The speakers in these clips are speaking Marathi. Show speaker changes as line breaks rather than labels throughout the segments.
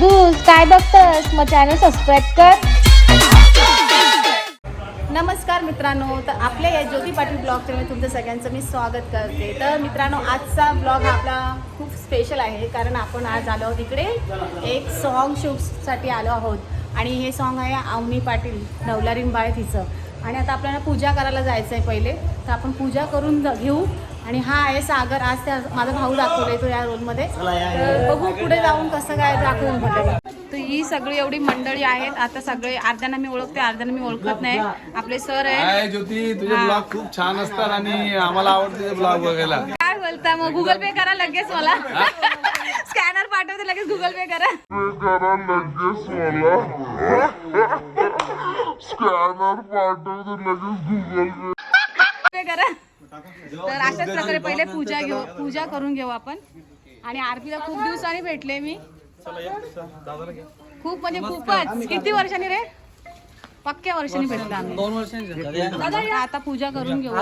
गुज काय बघतस? मग चॅनल सबस्क्राईब कर.
नमस्कार मित्रांनो तर आपल्या या ज्योती पाटील ब्लॉगच्या मी तुमचं सगळ्यांचं मी स्वागत करते. तर मित्रांनो आजचा ब्लॉग आपला खूप स्पेशल आहे कारण आपण आज आलो आहोत इकडे एक सॉन्ग शूटसाठी आलो आहोत. आणि हे सॉन्ग आहे अवनी पाटील नवलारीन बाळ तिचं आणि आता आपल्याला पूजा करायला जायचं आहे पहिले. तर आपण पूजा करून घेऊ. आणि हा आहे सागर आज त्या माझा भाऊ दाखवलाय तो या रोलमध्ये. तर बघू पुढे जाऊन कसं काय दाखवून तर ही सगळी एवढी मंडळी आहेत. आता सगळे अर्ध्यांना मी ओळखते अर्ध्यांना मी ओळखत नाही. आपले सर
काय ज्योती तुझे ब्लॉग खूप छान असतात आणि आम्हाला आवडते ब्लॉग बघायला.
काय बोलता मग? गुगल पे करा लगेच मला. स्कॅनर पाठवते लगेच गुगल पे करा.
स्कॅनर पाठवते लगेच गुगल पे
पे करा. तर अशाच प्रकारे पहिले पूजा घेऊ पूजा करून घेऊ आपण. आणि आरतीला खूप दिवसांनी भेटले मी. खूप म्हणजे खूपच. किती वर्षांनी रे? पक्क्या वर्षांनी भेटलो आम्ही. दोन वर्षांनी आता पूजा करून घेऊ.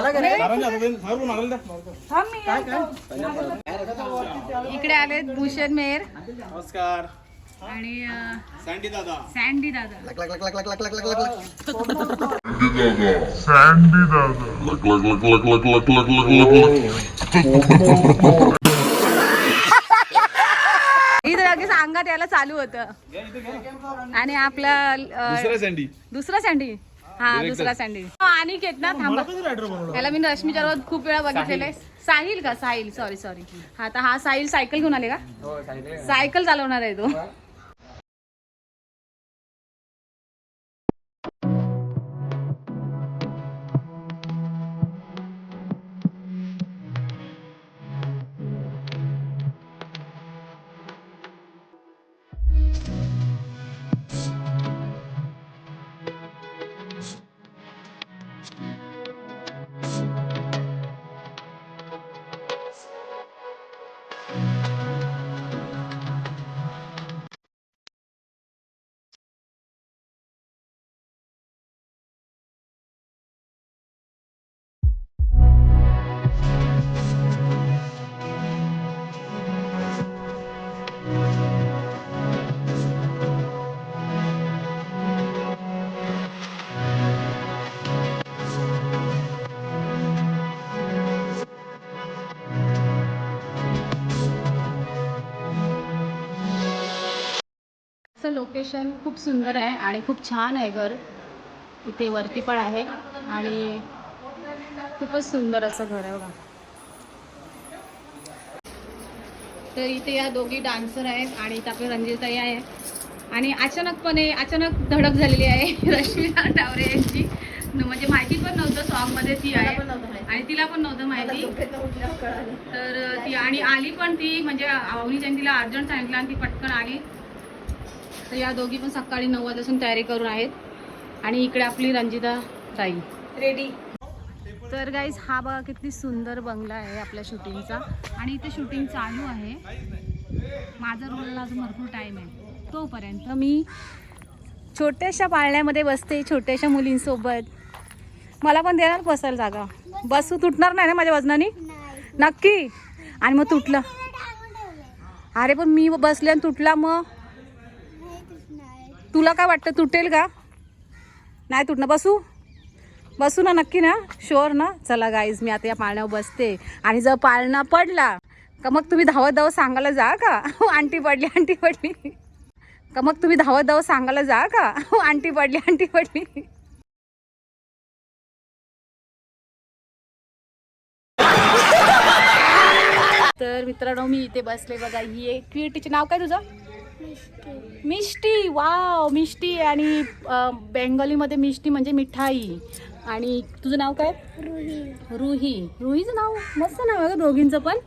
इकडे आले भूषण मेहर.
नमस्कार.
आणि
सँडी दादा
सँडी दादा
सँडी दादा लक लक लक लक लक लक लक लक लक लक
इथं लगेच अंगात यायला चालू होतं आणि आपला
दुसरा सँडी
दुसरा सँडी हा दुसरा सँडी आणि घेत ना थांबा याला मी रश्मीच्या रोज खूप वेळा बघितलेले साहिल का साहिल सॉरी सॉरी हा आता हा साहिल सायकल घेऊन आले का सायकल चालवणार आहे तो लोकेशन खूप सुंदर आहे आणि खूप छान आहे घर. इथे वरती पण आहे आणि खूपच सुंदर असं घर आहे बघा. तर इथे या दोघी डान्सर आहेत आणि इथे आपली रंजिताई आहे. आणि अचानकपणे अचानक धडक झालेली आहे रश्मिता टावरे यांची. म्हणजे माहिती पण नव्हतं सॉन्गमध्ये ती आहे. आणि तिला पण नव्हतं माहिती. तर ती आणि आली पण ती म्हणजे आवनीच्याने तिला अर्जंट सांगितलं आणि ती पटकन आली. तर या दोघी पण सकाळी नऊ वाजल्यापासून तयारी करून आहेत. आणि इकडे आपली रंजिता ताई. रेडी तर गाईज हा बघा किती सुंदर बंगला आहे आपल्या शूटिंगचा. आणि इथे शूटिंग चालू आहे. माझा रोलला अजून भरपूर टाईम आहे. तोपर्यंत मी छोट्याशा पाळण्यामध्ये बसते छोट्याशा मुलींसोबत. मला पण देणार बसायला जागा. बसू तुटणार नाही ना माझ्या वजनाने? नक्की. आणि मग तुटलं. अरे पण मी बसले आणि तुटला मग. तुला काय वाटतं तुटेल का? नाही तुटणं बसू. बसू ना नक्की ना शुअर ना. चला गाईज मी आता या पाळण्यावर बसते. आणि जर पाळणा पडला का मग तुम्ही धावत धावत सांगायला जा का? हो, आंटी पडली आंटी पडली. का मग तुम्ही धावत धावत सांगायला जा का? हो, आंटी पडली आंटी पडली. तर मित्रांनो मी इथे बसले बघा. ही एक क्रिएटीचे नाव काय तुझं? मिष्टी. वाव मिष्टी आणि बेंगॉलीमध्ये मिष्टी म्हणजे मिठाई. आणि तुझं नाव काय? रुही. रुहीचं नाव मस्त नाव आहे गं दोघींचं पण.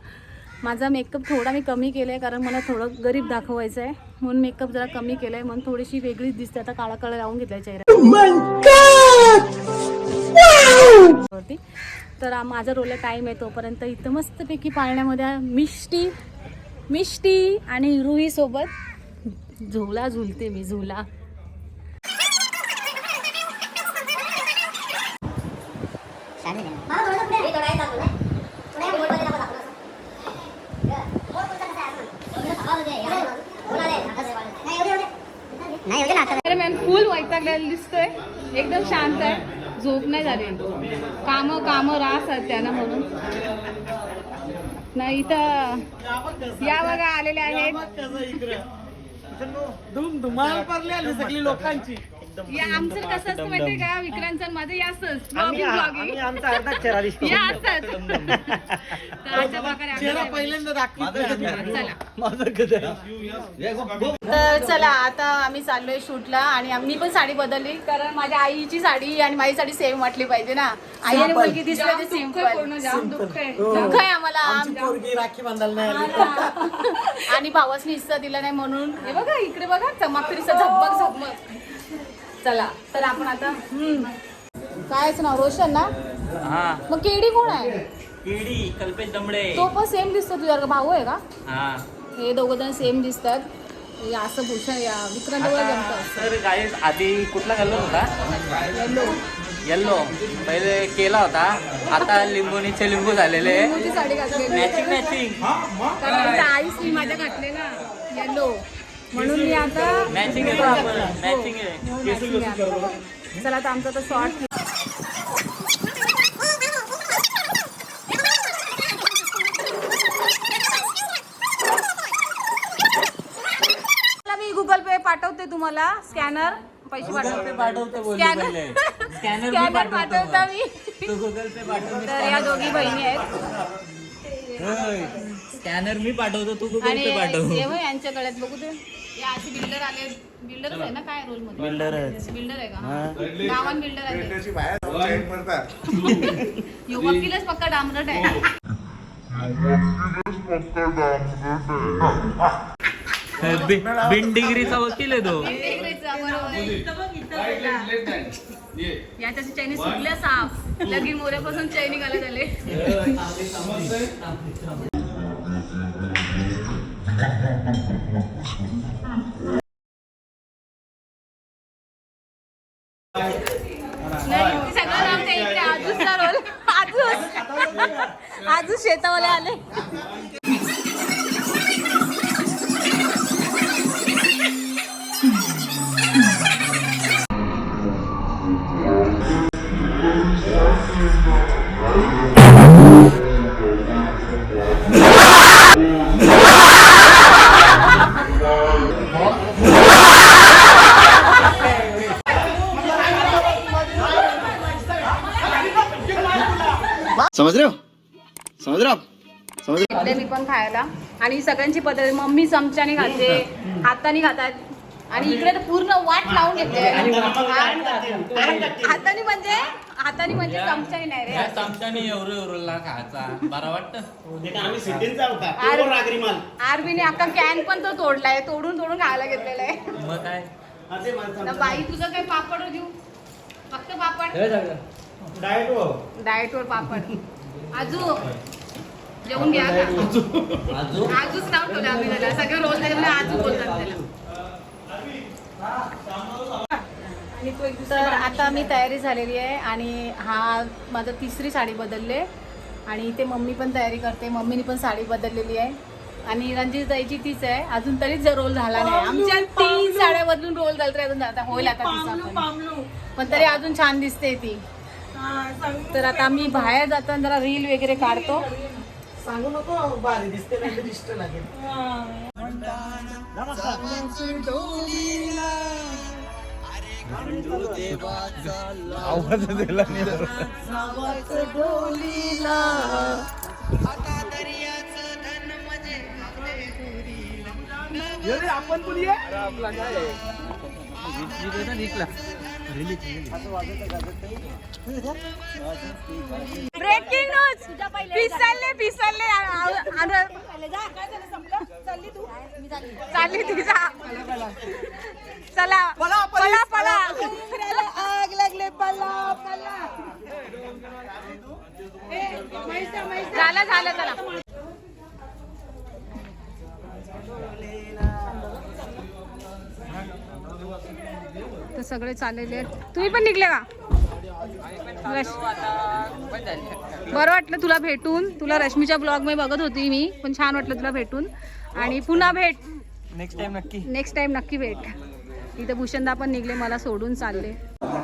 माझा मेकअप थोडा मी कमी केला आहे कारण मला थोडं गरीब दाखवायचं आहे. म्हणून मेकअप जरा कमी केला आहे म्हणून थोडीशी वेगळीच दिसते. आता काळा कलर लावून घेतला चेहरा. वरती. तर माझा रोल टाईम आहे तोपर्यंत इथं मस्तपैकी पाळण्यामध्ये मिष्टी मिष्टी आणि रुही सोबत झुला झुलते मी झुला.
नाही
मॅन फुल वैतागलेला दिसतोय. एकदम शांत आहे. झोप नाही झाली. काम काम रास आहेत त्यांना म्हणून. नाही तर या बघा आलेले आहेत.
धूम धुमाळ पडली आली सगळी लोकांची.
या आमचं कसं असतं माहितीये का? विक्रांत सर माझं या असतंच
आम्ही
vlogging,
आम्ही
vlogging.
आमचा अर्धा चेहरा दिसतो
या असतात तर अशा प्रकारे
चेहरा
आम्ही-
पहिल्यांदा दाखवतोय आम्ही.
चला.
माझं कधी
तर चला आता आम्ही चाललोय शूटला आणि आम्ही पण साडी बदलली कारण माझ्या आईची साडी आणि माझी साडी सेम वाटली पाहिजे ना. आई आणि मुलगी दिसली ते सिंपल जाम दुःख आहे. दुःख आहे आम्हाला.
आमची
आम-
पोरगी राखी बांधायला नाही आली.
आणि भावासनी हिस्सा दिला नाही म्हणून. हे बघा इकडे बघा चमक तरी झगमग झगमग. चला तर आपण आता. कायच नाव रोशन ना?
हा.
मग केडी कोण आहे?
केडी कल्पेश दमडे.
तो पण सेम दिसतो तुझ्या भाऊ आहे का?
हा.
हे दोघं जण सेम दिसतात. हे असं भूषण या विक्रांत
आता
जमतात.
तर गाईस आधी कुठला कलर होता?
येलो
येल्लो पहिले केला होता. आता लिंबोनीचे लिंबू झालेले.
लिंबूची साडी घातली
मॅचिंग मॅचिंग
कारण आईच मी माझ्या घातले ना येलो म्हणून मी आता
मॅचिंग
हो, आता. चला आता आमचा तो शॉर्ट मी गुगल पे पाठवते तुम्हाला. स्कॅनर पैसे पाठवते.
पाठवतो स्कॅनर
स्कॅनर पाठवता मी.
गुगल पे पाठव
तर या दोघी बहिणी आहेत.
स्कॅनर मी पाठवतो तू गुगल
आणि
पे पाठव.
हे बघ यांच्या गळ्यात बघू दे या असे बिल्डर आले बिल्डरच आहे ना काय रोलमध्ये?
बिल्डरच
बिल्डर आहे का? गावान बिल्डर आहे
पडतात
यो वकीलच पक्का डांबरट आहे.
बिन डिग्रीचा वकील आहे तो.
बरोबर. आहे. याच्याची चैनी सुटल्या साफ लगीन मोऱ्यापासून चैनी घालत आले. आजच रोल शेतावाले आले.
समझ रहे हो? समझ रहे हो आप? समझ रहे
घेतले मी पण खायला. आणि सगळ्यांची पद्धत मम्मी चमच्याने खाते हाताने खातात. आणि इकडे तर पूर्ण वाट लावून घेते. हाताने म्हणजे हाताने म्हणजे चमच्याने नाही रे.
चमच्याने एवढं एवढं खायचा. बरा वाटतं?
आरबीने अख्खा कॅन पण तो तोडलाय तोडून तोडून खायला घेतलेला आहे.
मग काय?
बाई तुझं काही पापड देऊ? फक्त पापड?
डायट हो.
डाएटवर पापड. आजू. जेवून घ्या का? आजूच नाव ठेवलं आम्ही त्याला. सगळे रोज त्याच्यामुळे आजू बोलतात त्याला. तर आता मी तयारी झालेली आहे आणि हा माझं तिसरी साडी बदलले आणि इथे मम्मी पण तयारी करते. मम्मीने पण साडी बदललेली आहे. आणि रणजित ताईची तीच आहे. अजून तरीच रोल झाला नाही. आमच्या तीन साड्या बदलून रोल झाला तरी अजून आता होईल आता तिचा पण. पण तरी अजून छान दिसते ती. तर आता मी बाहेर जाताना जरा रील वगैरे काढतो.
सांगू नको भारी दिसते नाही तर दिसत लागेल.
आवाज दिला नाही आपण पण ये
ब्रेकिंग न्यूज पिसलले पिसलले चालली ती जा. चला. पला पला. आग लागले पला पला. झालं झालं चला. तर सगळे चाललेले आहेत. तुम्ही पण निघले का? बरं वाटलं तुला भेटून. तुला रश्मीच्या ब्लॉगमध्ये बघत होती मी पण छान वाटलं तुला भेटून. आणि पुन्हा भेट.
नेक्स्ट टाइम नक्की.
नेक्स्ट टाइम नक्की भेट. इथे भूषणदा पण निघले मला सोडून चालले.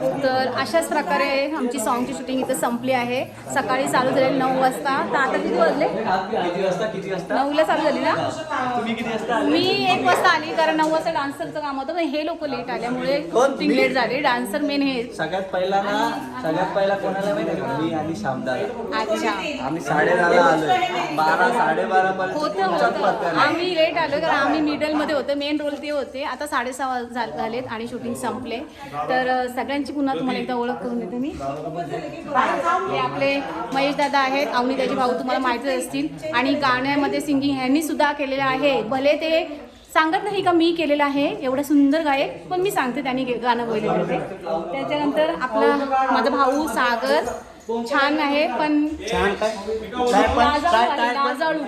तर अशाच प्रकारे आमची सॉन्गची शूटिंग इथे संपली आहे. सकाळी चालू झालेली नऊ वाजता. तर आता किती वाजले? नऊला चालू झाली ना? मी एक वाजता आली कारण नऊ वाजता डान्सरचं काम होतं पण हे लोक लेट आल्यामुळे शूटिंग लेट झाली. डान्सर मेन हे.
सगळ्यात पहिला ना सगळ्यात पहिला कोणाला माहिती मी आणि शामदार
अच्छा.
आम्ही साडेदहाला आलो बारा साडेबारा
होतं होतं. आम्ही लेट आलो कारण आम्ही मिडलमध्ये होतो. मेन रोल ते होते. आता साडेसहा झालेत आणि शूटिंग संपले. तर अ, सगळ्यांची पुन्हा तुम्हाला एकदा ओळख करून देते मी. हे आपले महेश दादा आहेत. अवनी त्याचे भाऊ तुम्हाला माहितीच असतील. आणि गाण्यामध्ये सिंगिंग ह्यांनी सुद्धा केलेलं आहे. भले ते सांगत नाही का मी केलेलं आहे एवढं सुंदर गायक पण मी सांगते त्यांनी गाणं बोललेलं ते त्याच्यानंतर आपला माझा भाऊ सागर छान आहे पण
छान
लाजाळू.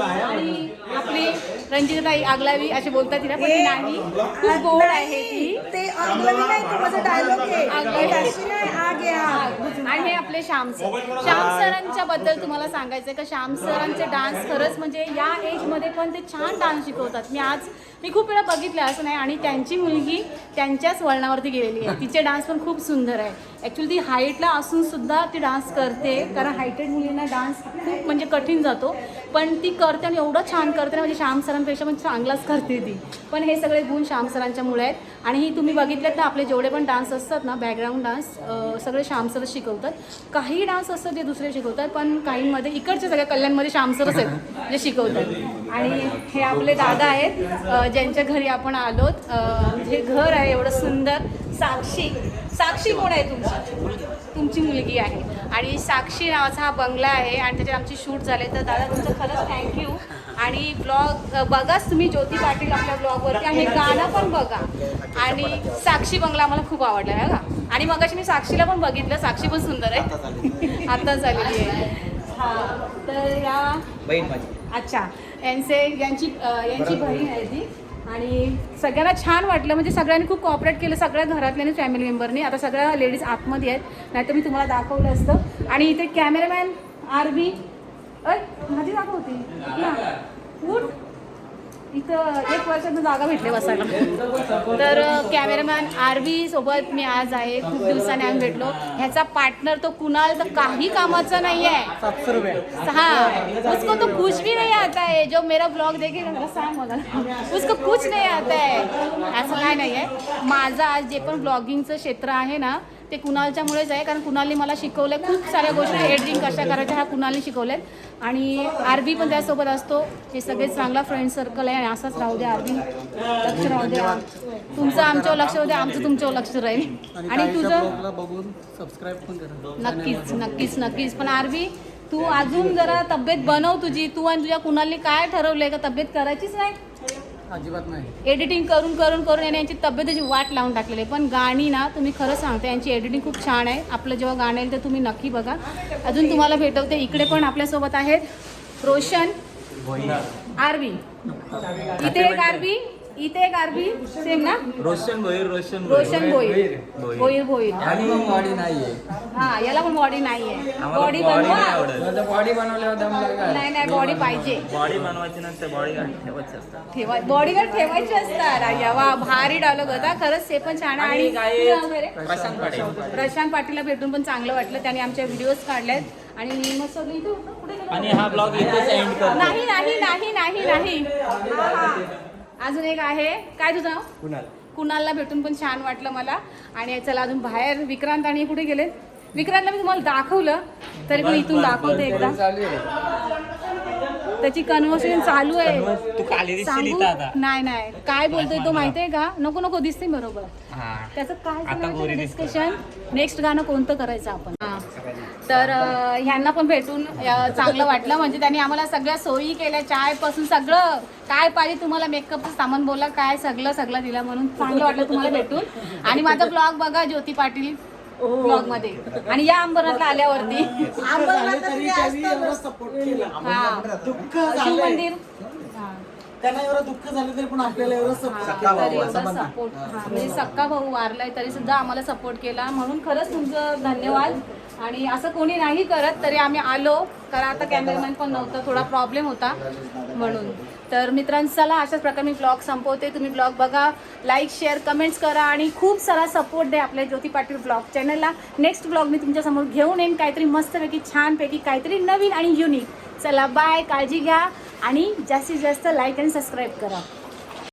आणि आपली रंजिताई आगलावी असे बोलतात तिला पण ती नाही. खूप गोड आहे ती.
ते अगलं नाही तो माझा डायलॉग आहे
आगलावी.
अशी नाही
आणि हे आपले श्याम सर. श्याम सरांच्या बद्दल तुम्हाला सांगायचं आहे का? श्याम सरांचे डान्स खरंच म्हणजे या एजमध्ये पण ते छान डान्स शिकवतात. मी आज मी खूप वेळा बघितलं असं नाही. आणि त्यांची मुलगी त्यांच्याच वळणावरती गेलेली आहे. तिचे डान्स पण खूप सुंदर आहे. ॲक्च्युली ती हाईटला असून सुद्धा ती डान्स करते. कारण हायटेड मुलींना डान्स खूप म्हणजे कठीण जातो. पण ती करते आणि एवढं छान करते ना म्हणजे श्याम सरांपेक्षा पण चांगलाच करते ती. पण हे सगळे गुण श्याम सरांच्यामुळे आहेत. आणि ही तुम्ही बघितलेत ना आपले जेवढे पण डान्स असतात ना बॅकग्राऊंड डान्स अं, सगळे श्यामसरच शिकवतात. काही डान्स असतात ते दुसरे शिकवतात पण काहींमध्ये इकडच्या सगळ्या कल्याणमध्ये श्यामसरच आहेत जे शिकवतात. आणि हे आपले दादा आहेत ज्यांच्या घरी आपण आलोत. हे घर आहे एवढं सुंदर साक्षी. साक्षी कोण आहे तुमची? तुमची मुलगी आहे. आणि साक्षी नावाचा हा बंगला आहे आणि त्याच्यात आमची शूट झाले. तर दादा तुमचं खरंच थँक्यू आणि ब्लॉग बघाच तुम्ही ज्योती पाटील आपल्या ब्लॉगवरती आणि हे गाणं पण बघा. आणि साक्षी बंगला मला खूप आवडला आहे का? आणि मग मी साक्षीला पण बघितलं. साक्षी पण सुंदर आहे. आता झालेली आहे. हां तर या अच्छा. यांचे यांची यांची बहीण आहे ती. आणि सगळ्यांना छान वाटलं. म्हणजे सगळ्यांनी खूप कॉपरेट केलं. सगळ्या घरातल्या फॅमिली मेंबरनी आता सगळ्या लेडीज आतमध्ये आहेत. नाही तर मी तुम्हाला दाखवलं असतं. आणि इथे कॅमेरामॅन आर बी अय माझी दाखवते ना उठ. इथं एक वर्षातून जागा भेटले बसायला. तर कॅमेरामॅन आर बी सोबत मी आज आहे. खूप दिवसाने आम्ही भेटलो. ह्याचा पार्टनर तो कुणाल तर काही कामाचा नाही आहे हा. उसको तो कुछ भी नाही आता है जो मेरा ब्लॉग देखेगा सांग मला. उसको कुछ नाही आता है असं काय नाही आहे माझं आज जे पण ब्लॉगिंगचं क्षेत्र आहे ना ते कुणालच्यामुळेच आहे कारण कुणालने मला शिकवलं खूप साऱ्या गोष्टी. एडिटिंग कशा करायच्या ह्या कुणालने शिकवल्यात. आणि आरबी पण त्यासोबत असतो. हे सगळे चांगला फ्रेंड सर्कल आहे आणि असाच राहू द्या आरबी लक्ष राहू द्या. तुमचं आमच्यावर लक्ष राहू द्या आमचं तुमच्यावर लक्ष राहील. आणि तुझं?
बघून सबस्क्राईब
नक्कीच नक्कीच नक्कीच. पण आरबी तू अजून जरा तब्येत बनव तुझी. तू आणि तुझ्या कुणाली काय ठरवलंय का तब्येत करायचीच नाही?
अजिबात नाही.
एडिटिंग करून करून करून याने यांची तब्येतीची वाट लावून टाकलेली आहे. पण गाणी ना तुम्ही खरं सांगते यांची एडिटिंग खूप छान आहे. आपलं जेव्हा गाणं येईल तर तुम्ही नक्की बघा. अजून तुम्हाला भेटवते इकडे पण आपल्यासोबत आहेत रोशन आरबी इथे एक आरबी इथे एक आरबी सेम ना?
रोशन भोईर रोशन
रोशन भोईर. भोईर भोईर.
आणि मग बॉडी नाहीये.
हा याला पण बॉडी नाहीये. बॉडी बनवा.
बॉडी बनवल्यावर दम लागेल.
नाही नाही बॉडी पाहिजे.
बॉडी बनवायची नंतर बॉडी ठेवायची असतात.
ठेवा बॉडीवर ठेवायची असतात. अय्या वा भारी डायलॉग होता. खरंच ते पण छान आहे. आणि?
प्रशांत पाटील.
प्रशांत पाटीलला भेटून पण चांगलं वाटलं. त्याने आमच्या व्हिडिओज काढल्यात. आणि मग सगळं इथं?
आणि हा ब्लॉग इथेच एंड करतो.
नाही नाही नाही नाही नाही. हा, हा. अजून एक आहे. काय तुझं नाव?
कुणाल.
कुणालला भेटून पण छान वाटलं मला. आणि चला अजून बाहेर विक्रांत आणि कुठे गेले विक्रांतला मी तुम्हाला दाखवलं तरी पण इथून दाखवते एकदा. त्याची कन्व्हर्सेशन चालू आहे.
तू खाली दिसशील
सांगू?
इथं आता.
नाही नाही. काय बोलतोय तो माहितीये का? नको नको दिसते बरोबर.
हा.
त्याचं काय
आता गोरी दिसते.
डिस्कशन नेक्स्ट गाणं कोणतं करायचं आपण? हा. तर अं, ह्यांना पण भेटून अं, चांगलं वाटलं. म्हणजे त्यांनी आम्हाला सगळ्या सोयी केल्या. चायपासून सगळं काय पाहिजे तुम्हाला मेकअपचं सामान बोला काय सगळं सगळं दिलं म्हणून चांगलं वाटलं तुम्हाला भेटून. आणि माझा ब्लॉग बघा ज्योती पाटील. ब्लॉगमध्ये आणि या अंबरनाथला आल्यावरती. हा.
दुःख
शिव मंदिर हा.
त्यांना एवढं दुःख झालं तरी पण आपल्याला एवढं सपोर्ट
तरी एवढा सपोर्ट हा म्हणजे सक्का भाऊ वारलाय तरी सुद्धा आम्हाला सपोर्ट केला. म्हणून खरंच तुमचं धन्यवाद. आणि असं कोणी नाही करत तरी आम्ही आलो. कारण आता कॅमेरामॅन पण नव्हतं थोडा प्रॉब्लेम होता म्हणून. तर मित्रांनो चला अशाच प्रकारे मी ब्लॉग संपवते. तुम्ही ब्लॉग बघा लाईक शेअर कमेंट्स करा आणि खूप सारा सपोर्ट द्या आपल्या ज्योती पाटील ब्लॉग चॅनलला नेक्स्ट ब्लॉग मी तुमच्यासमोर घेऊन येईन. काहीतरी मस्तपैकी छानपैकी काहीतरी नवीन आणि युनिक चला बाय काळजी घ्या आणि जास्तीत जास्त लाईक आणि सबस्क्राईब करा.